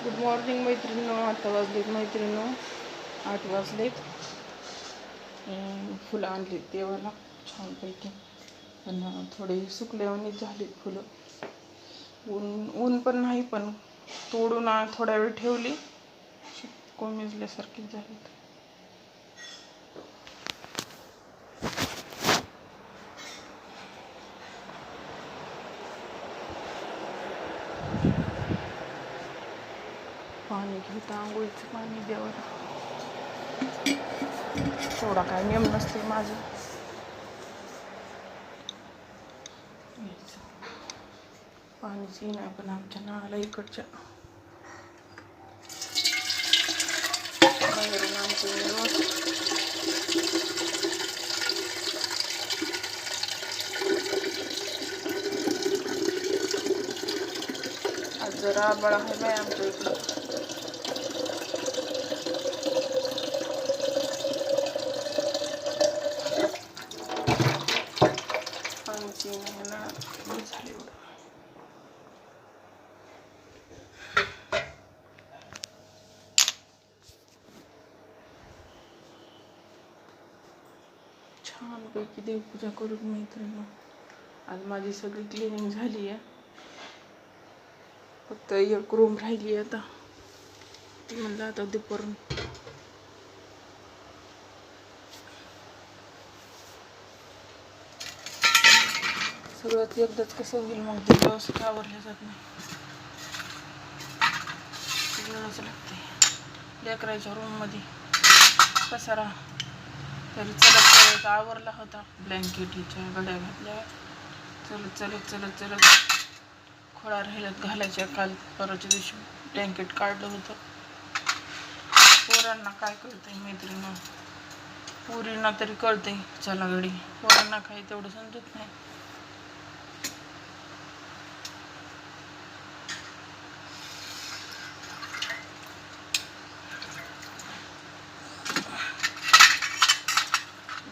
Good morning मैत्रिणीनो आता वाजलेत मैत्रिणीनो आठ वाजलेत फुलं आणलीत देवाला छानपैकी. पण थोडे सुकल्यावानी झालीत फुलं. ऊन ऊन पण नाही पण तोडून थोड्या वेळ ठेवली. कोमेजल्यासारखीच झालीत. पाणी आंघोळीचं पाणी देवाला थोडा काय नियम नसते माझं घ्यायचं. पाणीच नाही पण आमच्या नळाला इकडच्या बाहेरून आणते आज जरा आबाळ आहे बाय आमच्या इकडं तीन नाही ना झाले एवढं छानपैकी देवपूजा करून मैत्रिणी. आज माझी सगळी क्लिनिंग झाली आहे. फक्त एक रूम राहिली आहे आता. ती म्हणलं आता दुपारून सगळंच एकदाच कसं होईल मग ते व्यवस्थित आवरलं जात नाही. वेळच लागते लेकराच्या रूममध्ये पसारा तरी चलत चलत आवरला होता. ब्लँकेट हिच्या गड्या घातल्या. चलत चलत चलत चलत खोळा राहिल्यात घालायच्या काल परवाच्या दिवशी. ब्लँकेट काढलं होतं. पोरांना काय कळतंय मैत्रिणी पोरींना तरी कळतंय. चला गडी पोरांना काही तेवढं समजत नाही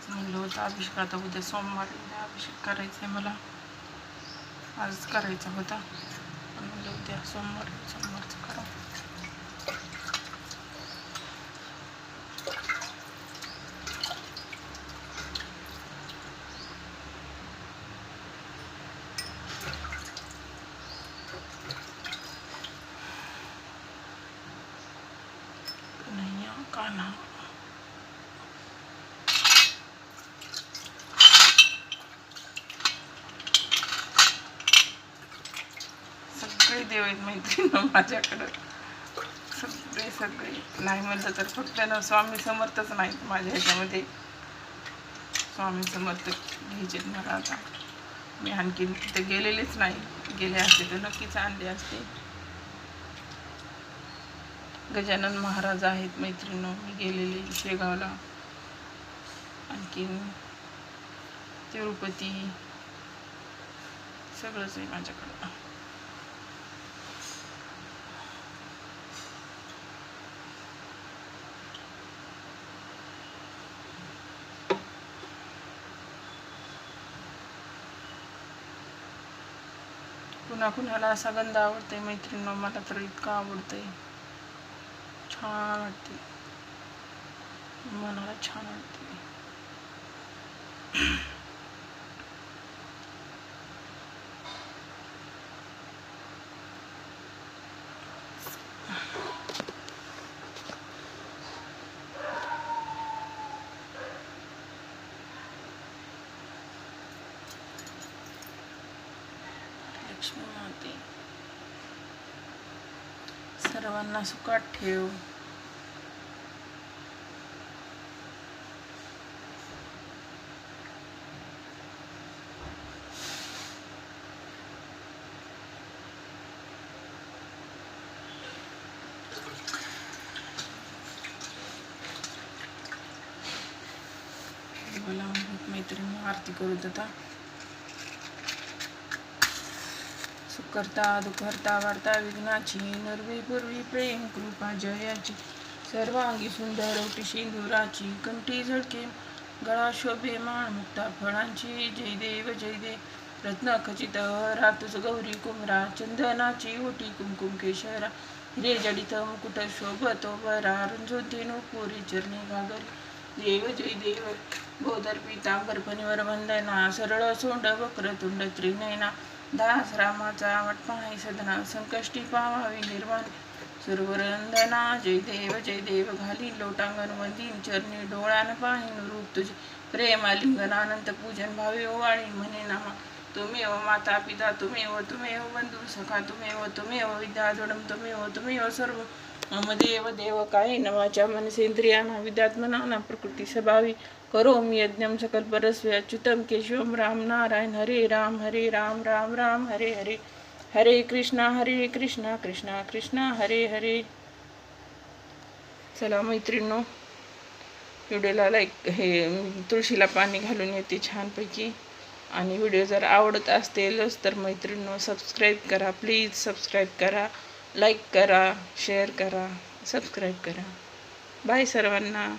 म्हणलं होतं अभिषेक आता उद्या सोमवारी अभिषेक करायचा आहे मला. आज करायचा होता. पण म्हणलं उद्या सोमवार सोमवारचं करा नाही कान्हा सगळे देव आहेत मैत्रिणी माझ्याकडं. सगळे सगळे. नाही म्हणलं तर फक्त ना स्वामी समर्थच नाहीत माझ्या ह्याच्यामध्ये. स्वामी समर्थ घ्यायचे मला आता. मी आणखीन तिथे गेलेलेच नाही. गेले असते तर नक्कीच आणले असते. गजानन महाराज आहेत मैत्रिणी. मी गेलेले शेगावला. आणखीन तिरुपती. सगळंच आहे माझ्याकडं. कुणा कुणाला असा गंध आवडतंय मैत्रिणी मला तर इतकं आवडतंय. छान वाटते मनाला छान वाटते लक्ष्मी माते सर्वांना सुखात ठेव. मला मैत्रिणी आरती करू देता. सुखकर्ता दुखर्ता वार्ता विघ्नाची नरवी प्रेम कृपा जयाची. सर्वांगी सुंदर ओटी सिंदुराची कंठी झडके गळा शोभे माण मुक्ता फळांची जय देव जय देव रत्न खचित रातुज गौरी कुमरा चंदनाची ओटी कुमकुम केशरा. हिरे जडित मुकुट शोभतो वरा रंजोती नुपुरी चरणी घागर. देव जय देव. गोदर पीतांबर फणीवर वंदना सरळ सोंड वक्रतुंड त्रिनयना. दास रामाचा वटपाही सदना संकष्टी पावावी निर्वाण. सुरवरंदना जय देव जय देव घाली लोटांगण वंदीन चरणी डोळ्यान पाहिन रूप तुझे. प्रेम आलिंगन अनंत पूजन भावे हो ओवाळी म्हणे नामा. तुम्ही ओ माता पिता तुम्ही ओ तुम्ही ओ बंधू सखा तुम्ही ओ तुम्ही ओ विद्या जोडम तुम्ही ओ तुम्ही ओ सर्व. मदेव देव काय नवाच्या मनसेंद्रियाना विद्यात्मना प्रकृती स्वभावी करो मी यज्ञम सकल परस्वे अच्युतम केशवम राम नारायण हरे राम हरे राम राम राम हरे हरे हरे कृष्णा हरे कृष्णा कृष्णा कृष्णा हरे हरे चला मैत्रिणो व्हिडिओला लाईक हे तुळशीला पाणी घालून येते छानपैकी. आणि व्हिडिओ जर आवडत असतीलच तर मैत्रिणींनो सबस्क्राईब करा प्लीज सबस्क्राईब करा. लाईक करा शेअर करा सबस्क्राईब करा. बाय सर्वांना.